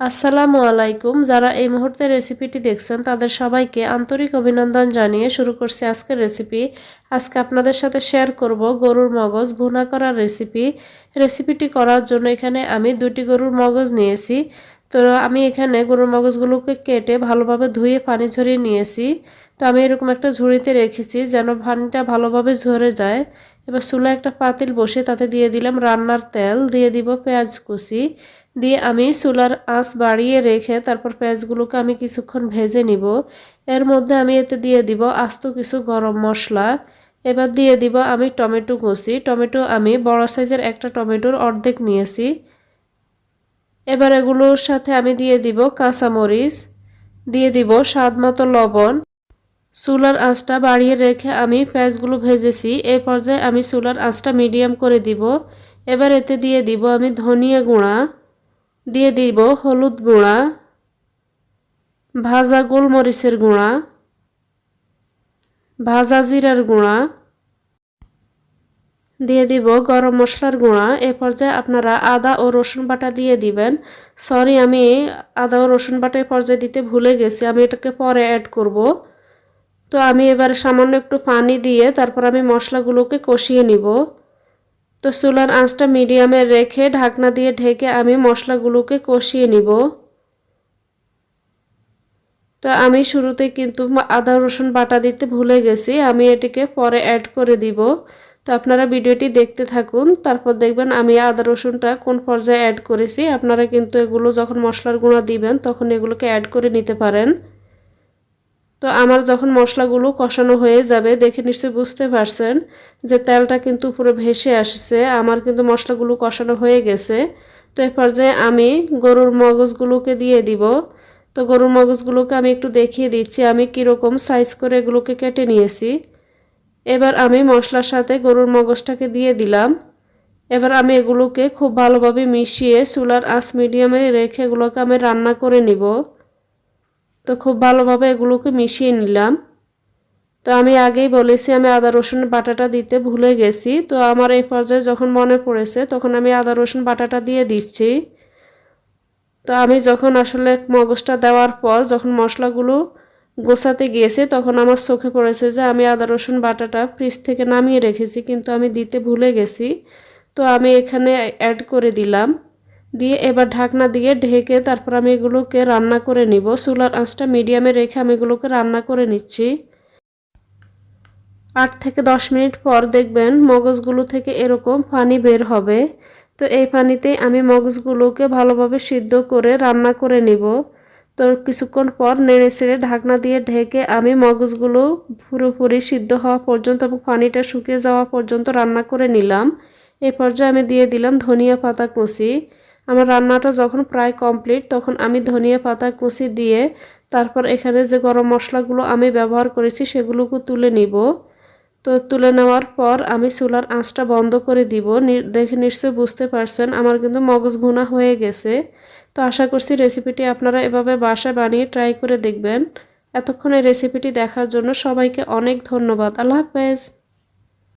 আসসালামু আলাইকুম। যারা এই মুহূর্তে রেসিপিটি দেখছেন, তাদের সবাইকে আন্তরিক অভিনন্দন জানিয়ে শুরু করছি আজকের রেসিপি। আজকে আপনাদের সাথে শেয়ার করব গরুর মগজ ভুনা করার রেসিপি। রেসিপিটি করার জন্য এখানে আমি দুটি গরুর মগজ নিয়েছি। তো আমি এখানে গরুর মগজগুলোকে কেটে ভালোভাবে ধুয়ে পানি ঝরিয়ে নিয়েছি। তো আমি এরকম একটা ঝুড়িতে রেখেছি যেন পানিটা ভালোভাবে ঝরে যায়। এবার চুলা একটা পাতিল বসে তাতে দিয়ে দিলাম রান্নার তেল, দিয়ে দিব পেঁয়াজ কুচি। দিয়ে আমি চুলার আঁচ বাড়িয়ে রেখে তারপর পেঁয়াজগুলোকে আমি কিছুক্ষণ ভেজে নিব। এর মধ্যে আমি এতে দিয়ে দিব আস্ত কিছু গরম মশলা। এবার দিয়ে দিব আমি টমেটো কুচি। টমেটো আমি বড় সাইজের একটা টমেটোর অর্ধেক নিয়েছি। এবার এগুলোর সাথে আমি দিয়ে দিব কাঁচামরিচ। দিয়ে দিব স্বাদ মতো লবণ। চুলার আঁচটা বাড়িয়ে রেখে আমি পেঁয়াজগুলো ভেজেছি। এই পর্যায়ে আমি চুলার আঁচটা মিডিয়াম করে দিব। এবার এতে দিয়ে দিব আমি ধনিয়া গুঁড়া। দিয়ে দিব হলুদ গুঁড়া, ভাজা গোলমরিচের গুঁড়া, ভাজা জিরার গুঁড়া, দিয়ে দিব গরম মশলার গুঁড়া। এ পর্যায়ে আপনারা আদা ও রসুন বাটা দিয়ে দিবেন। সরি, আমি আদা ও রসুন বাটা এ পর্যায়ে দিতে ভুলে গেছি, আমি এটাকে পরে অ্যাড করব। তো আমি এবার সামান্য একটু পানি দিয়ে তারপর আমি মশলাগুলোকে কষিয়ে নিব। তো চুলার আঁচটা মিডিয়ামে রেখে ঢাকনা দিয়ে ঢেকে আমি মশলাগুলোকে কষিয়ে নিব। তো আমি শুরুতে কিন্তু আদা, রসুন বাটা দিতে ভুলে গেছি, আমি এটিকে পরে অ্যাড করে দিব। তো আপনারা ভিডিওটি দেখতে থাকুন, তারপর দেখবেন আমি আদা, রসুনটা কোন পর্যায়ে অ্যাড করেছি। আপনারা কিন্তু এগুলো যখন মশলার গুঁড়া দিবেন, তখন এগুলোকে অ্যাড করে নিতে পারেন। তো আমার যখন মশলাগুলো কষানো হয়ে যাবে, দেখে নিশ্চয়ই বুঝতে পারছেন যে তেলটা কিন্তু উপরে ভেসে আসছে। আমার কিন্তু মশলাগুলো কষানো হয়ে গেছে। তো এ পর্যায়ে আমি গরুর মগজগুলোকে দিয়ে দিব। তো গরুর মগজগুলোকে আমি একটু দেখিয়ে দিচ্ছি, আমি কীরকম সাইজ করে এগুলোকে কেটে নিয়েছি। এবার আমি মশলার সাথে গরুর মগজটাকে দিয়ে দিলাম। এবার আমি এগুলোকে খুব ভালোভাবে মিশিয়ে চুলার আঁচ মিডিয়ামে রেখে এগুলোকে আমি রান্না করে নিব। তো খুব ভালোভাবে এগুলোকে মিশিয়ে নিলাম। তো আমি আগেই বলেছি আমি আদা রসুন বাটাটা দিতে ভুলে গেছি। তো আমার এই পর্যায়ে যখন মনে পড়েছে তখন আমি আদা, রসুন বাটাটা দিয়ে দিচ্ছি। তো আমি যখন আসলে মগজটা দেওয়ার পর যখন মশলাগুলো গোছাতে গিয়েছে তখন আমার চোখে পড়েছে যে আমি আদা, রসুন বাটাটা ফ্রিজ থেকে নামিয়ে রেখেছি কিন্তু আমি দিতে ভুলে গেছি। তো আমি এখানে অ্যাড করে দিলাম। দিয়ে এবার ঢাকনা দিয়ে ঢেকে তারপর আমি এগুলোকে রান্না করে নিব। চুলার আঁচটা মিডিয়ামে রেখে আমি এগুলোকে রান্না করে নিচ্ছি। আট থেকে দশ মিনিট পর দেখবেন মগজগুলো থেকে এরকম পানি বের হবে। তো এই পানিতেই আমি মগজগুলোকে ভালোভাবে সিদ্ধ করে রান্না করে নিব। তো কিছুক্ষণ পর নেড়ে ছেড়ে ঢাকনা দিয়ে ঢেকে আমি মগজগুলো পুরোপুরি সিদ্ধ হওয়া পর্যন্ত এবং পানিটা শুকিয়ে যাওয়া পর্যন্ত রান্না করে নিলাম। এই পর্যায়ে আমি দিয়ে দিলাম ধনিয়া পাতা কুচি। আমার রান্নাটা যখন প্রায় কমপ্লিট, তখন আমি ধনিয়া পাতা কুচি দিয়ে তারপর এখানে যে গরম মশলাগুলো আমি ব্যবহার করেছি সেগুলোকে তুলে নিব। তো তুলে নেওয়ার পর আমি চুলার আঁচটা বন্ধ করে দিব। দেখে নিশ্চয়ই বুঝতে পারছেন, আমার কিন্তু মগজ ভুনা হয়ে গেছে। তো আশা করছি রেসিপিটি আপনারা এভাবে বাসায় বানিয়ে ট্রাই করে দেখবেন। এতক্ষণ এই রেসিপিটি দেখার জন্য সবাইকে অনেক ধন্যবাদ। আল্লাহ হাফেজ।